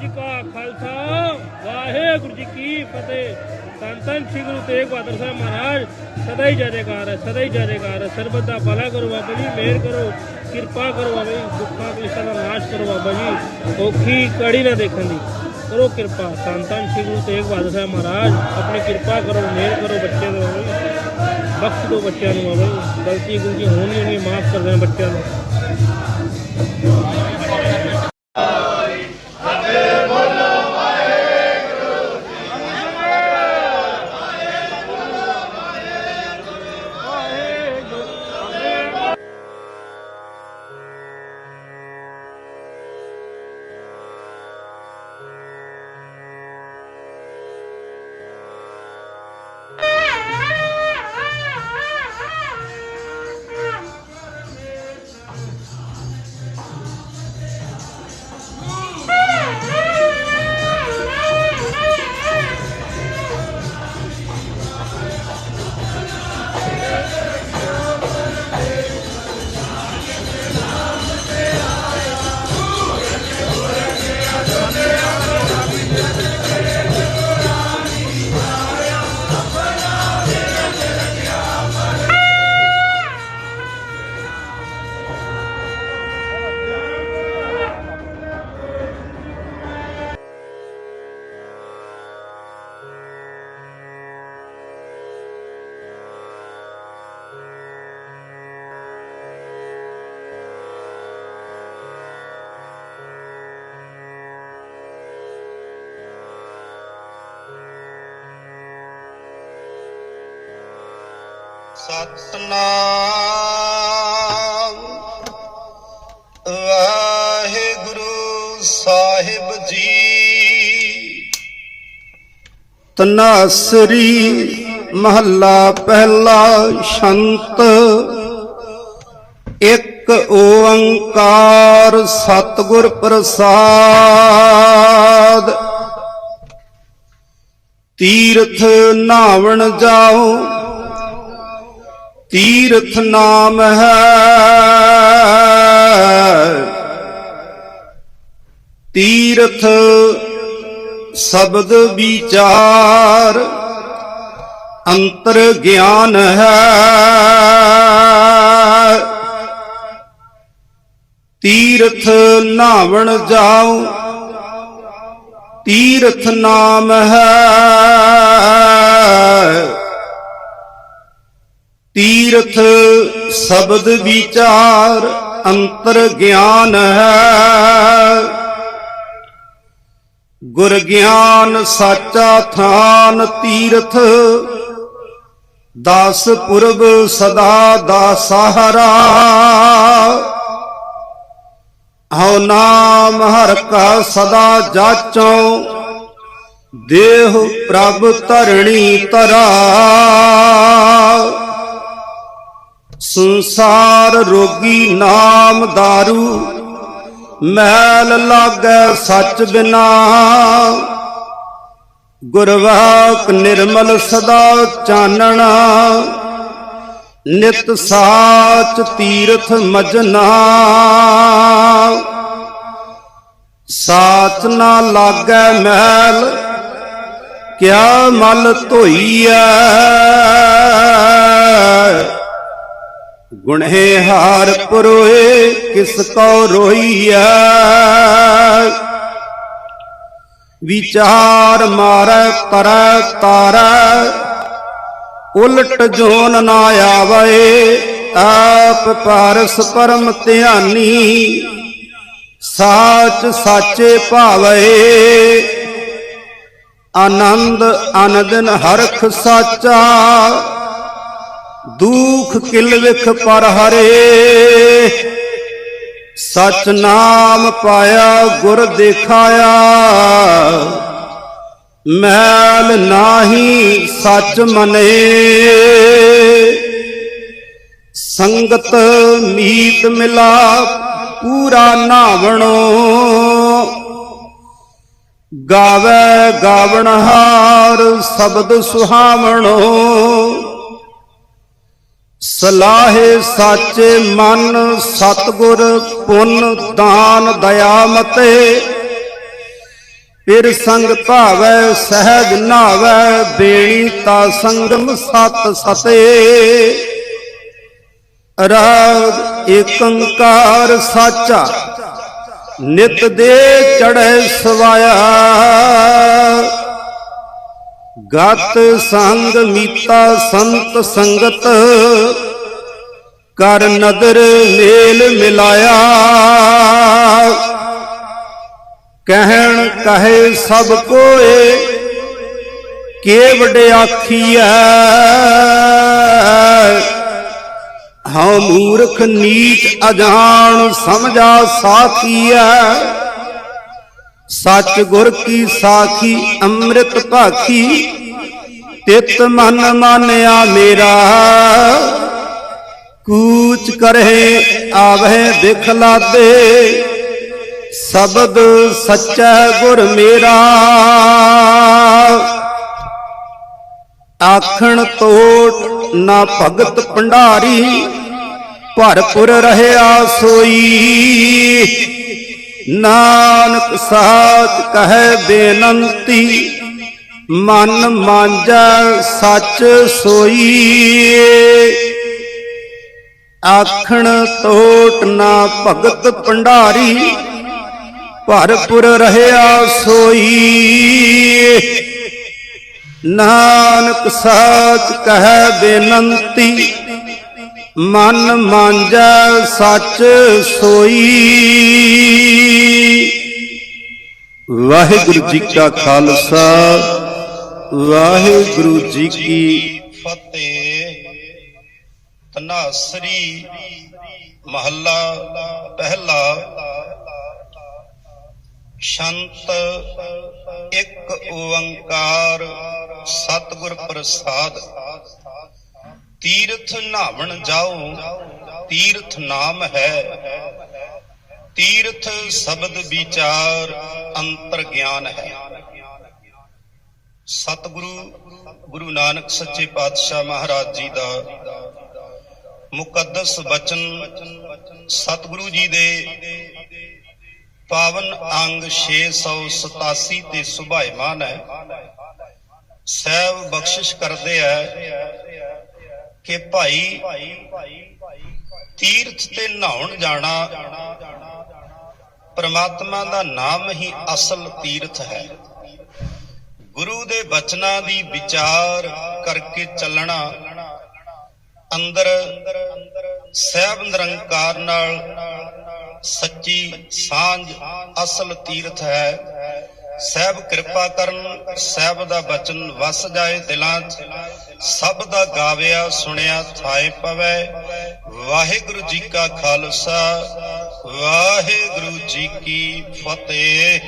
ਜੀ ਕਾ ਖਾਲਸਾ, ਵਾਹਿਗੁਰੂ ਜੀ ਕੀ ਫਤਿਹ। ਧੰਨ ਧੰਨ ਸ੍ਰੀ ਗੁਰੂ ਤੇਗ ਬਹਾਦਰ ਸਾਹਿਬ ਮਹਾਰਾਜ, ਸਦਾ ਹੀ ਜੈਕਾਰ ਹੈ, ਸਦਾ ਹੀ ਜੈਕਾਰ ਹੈ। ਸਰਬਤ ਦਾ ਭਲਾ ਕਰੋ ਬਾਬਾ ਜੀ, ਮਿਹਰ ਕਰੋ, ਕਿਰਪਾ ਕਰੋ ਬਾਬਾ ਜੀ, ਦੁੱਖਾਂ ਕਲੇਸ਼ਾਂ ਦਾ ਨਾਸ਼ ਕਰੋ ਬਾਬਾ ਜੀ, ਔਖੀ ਕੜੀ ਨਾ ਦੇਖਣ ਦੀ। ਕਰੋ ਕਿਰਪਾ। ਧੰਨ ਸ੍ਰੀ ਗੁਰੂ ਤੇਗ ਬਹਾਦਰ ਸਾਹਿਬ ਮਹਾਰਾਜ, ਆਪਣੀ ਕਿਰਪਾ ਕਰੋ, ਮਿਹਰ ਕਰੋ ਬੱਚਿਆਂ ਨੂੰ ਬਾਬਾ ਜੀ। ਬਖਸ਼ ਦਿਓ ਬੱਚਿਆਂ ਨੂੰ ਬਾਬਾ ਜੀ, ਗਲਤੀ ਗੁਲਤੀ ਹੋਣੀ ਹੋਣੀ ਮਾਫ ਕਰ ਦੇਣਾ ਬੱਚਿਆਂ ਨੂੰ। ਸਤਨਾਮ। ਵਾਹਿਗੁਰੂ ਸਾਹਿਬ ਜੀ। ਤਨਾਸਰੀ ਮਹੱਲਾ ਪਹਿਲਾ ਸ਼ੰਤ। ਇੱਕ ਓੰਕਾਰ ਸਤਿਗੁਰ ਪ੍ਰਸਾਦ। ਤੀਰਥ ਨਾਵਣ ਜਾਓ। ਤੀਰਥ ਨਾਮ ਹੈ। ਤੀਰਥ ਸ਼ਬਦ ਵਿਚਾਰ ਅੰਤਰ ਗਿਆਨ ਹੈ। ਤੀਰਥ ਨਾਵਣ ਜਾਓ ਤੀਰਥ ਨਾਮ ਹੈ। ਤੀਰਥ ਸ਼ਬਦ ਵਿਚਾਰ ਅੰਤਰ ਗਿਆਨ ਹੈ। ਗੁਰ ਗਿਆਨ ਸਾਚਾ ਥਾਨ ਤੀਰਥ, ਦਸ ਪੁਰਬ ਸਦਾ ਦਾ ਸਹਾਰਾ। ਹਉ ਨਾਮ ਹਰ ਕਾ ਸਦਾ ਜਾਚੋ, ਦੇਹ ਪ੍ਰਭ ਧਰਣੀ ਤਰਾ ਸੰਸਾਰ ਰੋਗੀ ਨਾਮ दारू ਮੈਲ ਲਾਗੈ ਸੱਚ ਬਿਨਾ। ਗੁਰਵਾਕ ਨਿਰਮਲ ਸਦਾ ਚਾਨਣਾ, ਨਿਤ ਸਾਚ ਤੀਰਥ ਮਜਨਾ। ਸਾਚ ਨਾ ਲਾਗੈ ਮੈਲ, ਕਿਆ ਮਲ ਧੋਈਐ? ਗੁਣੇ ਹਾਰ ਪਰੋਏ, ਕਿਸ ਕੋ ਰੋਈਐ? ਵਿਚਾਰ ਮਾਰੈ, ਤਰੈ, ਤਾਰੈ, ਉਲਟ ਜੋਨ ਨਾ ਆਵੇ, ਆਪ ਪਰਸ ਪਰਮ ਧਿਆਨੀ, ਸਾਚ ਸਾਚੇ ਭਾਵੇ। ਆਨੰਦ, ਅਨੰਦਨ ਹਰਖ ਸਾਚਾ ਦੂਖ ਕਿਲ ਵਿਖ ਪਰ ਹਰੇ। ਸਚ ਨਾਮ ਪਾਇਆ, ਗੁਰ ਦੇਖਾਇਆ। ਮੈਲ ਨਾਹੀ ਸਚ ਮਨੇ। ਸੰਗਤ ਮੀਤ ਮਿਲਾ ਪੂਰਾ ਨਾਵਣੋ। ਗਾਵੇ ਗਾਵਣਹਾਰ ਸ਼ਬਦ ਸੁਹਾਵਣੋ। ਸਲਾਹੇ ਸਾਚੇ ਮਨ ਸਤਗੁਰ ਪੁੰਨ ਦਾਨ ਦਇਆ ਮਤੇ। ਪਿਰ ਸੰਗ ਭਾਵੈ, ਸਹਿਜ ਨਾਵੈ, ਬੇਣੀ ਤਾ ਸੰਗਮ ਸਤ ਸਤੇ। ਰਾਗ ਏਕੰਕਾਰ ਸਾਚਾ, ਨਿਤ ਦੇ ਚੜੈ ਸਵਾਇਆ। ਗਤ ਸੰਗ ਮੀਤਾ ਸੰਤ ਸੰਗਤ ਕਰ ਨਦਰ ਮੇਲ ਮਿਲਾਇਆ। ਕਹਿਣ ਕਹੇ ਸਭ ਕੋਏ ਕੇ ਆਖੀਐ। ਹਉ ਮੂਰਖ ਨੀਚ ਅਜਾਣ ਸਮਝਾ ਸਾਖੀਐ। ਸੱਚ ਗੁਰ ਕੀ ਸਾਖੀ ਅੰਮ੍ਰਿਤ ਭਾਖੀ, ਤਿਤ ਮਨ ਮਾਨਿਆ ਮੇਰਾ। ਕੂਚ ਕਰੇ ਆਵਹਿ ਦਿਖ ਲਾਦੇ ਸ਼ਬਦ ਸੱਚਾ ਗੁਰ ਮੇਰਾ। ਆਖਣ ਤੋਟ ਨਾ ਭਗਤ ਭੰਡਾਰੀ, ਭਰਪੁਰ ਰਹਿਆ ਸੋਈ। ਨਾਨਕ ਸਾਚ ਕਹੈ ਬੇਨੰਤੀ, ਮਨ ਮਾਂਜੈ ਸੱਚ ਸੋਈ। ਆਖਣ ਤੋਟ ਨਾ ਭਗਤ ਭੰਡਾਰੀ, ਭਰਪੁਰ ਰਹਿਆ ਸੋਈ। ਨਾਨਕ ਸਾਚ ਕਹੈ ਬੇਨੰਤੀ, ਮਨ ਮਾਂਜੈ ਸੱਚ ਸੋਈ। ਵਾਹਿਗੁਰੂ ਜੀ ਕਾ ਖਾਲਸਾ, ਵਾਹਿਗੁਰੂ ਜੀ ਕੀ ਫਤਿਹ। ਤਨਾਸਰੀ ਮਹੱਲਾ ਪਹਿਲਾ ਸ਼ੰਤ ਇੱਕ ਓੰਕਾਰ ਸਤਿਗੁਰ ਪ੍ਰਸਾਦ। ਤੀਰਥ ਨਾਵਣ ਜਾਓ, ਤੀਰਥ ਨਾਮ ਹੈ। ਤੀਰਥ ਸ਼ਬਦ ਵਿਚਾਰ ਅੰਤਰ ਗਿਆਨ ਹੈ। ਸਤਿਗੁਰੂ ਗੁਰੂ ਨਾਨਕ ਸੱਚੇ ਪਾਤਸ਼ਾਹ ਮਹਾਰਾਜ ਜੀ ਦਾ ਮੁਕੱਦਸ ਬਚਨ ਸਤਿਗੁਰੂ ਜੀ ਦੇ ਪਾਵਨ ਅੰਗ 687 ਤੇ ਸੁਭਾਇਮਾਨ ਹੈ। ਸਹਿਬ ਬਖਸ਼ਿਸ਼ ਕਰਦੇ ਆ ਕਿ ਭਾਈ ਤੀਰਥ ਤੇ ਨਹਾਉਣ ਜਾਣਾ ਪ੍ਰਮਾਤਮਾ ਦਾ ਨਾਮ ਹੀ ਅਸਲ ਤੀਰਥ ਹੈ। ਗੁਰੂ ਦੇ ਬਚਨਾਂ ਦੀ ਵਿਚਾਰ ਕਰਕੇ ਚੱਲਣਾ ਅੰਦਰ ਸਹਿਬ ਨਿਰੰਕਾਰ ਨਾਲ ਸੱਚੀ ਸਾਂਝ ਅਸਲ ਤੀਰਥ ਹੈ। ਸਹਿਬ ਕਿਰਪਾ ਕਰਨ ਸਹਿਬ ਦਾ ਬਚਨ ਵਸ ਜਾਏ ਦਿਲਾਂ 'ਚ। ਸਭ ਦਾ ਗਾਵਿਆ ਸੁਣਿਆ ਥਾਏ ਪਵੈ। ਵਾਹਿਗੁਰੂ ਜੀ ਕਾ ਖਾਲਸਾ, ਵਾਹਿਗੁਰੂ ਜੀ ਕੀ ਫਤਿਹ।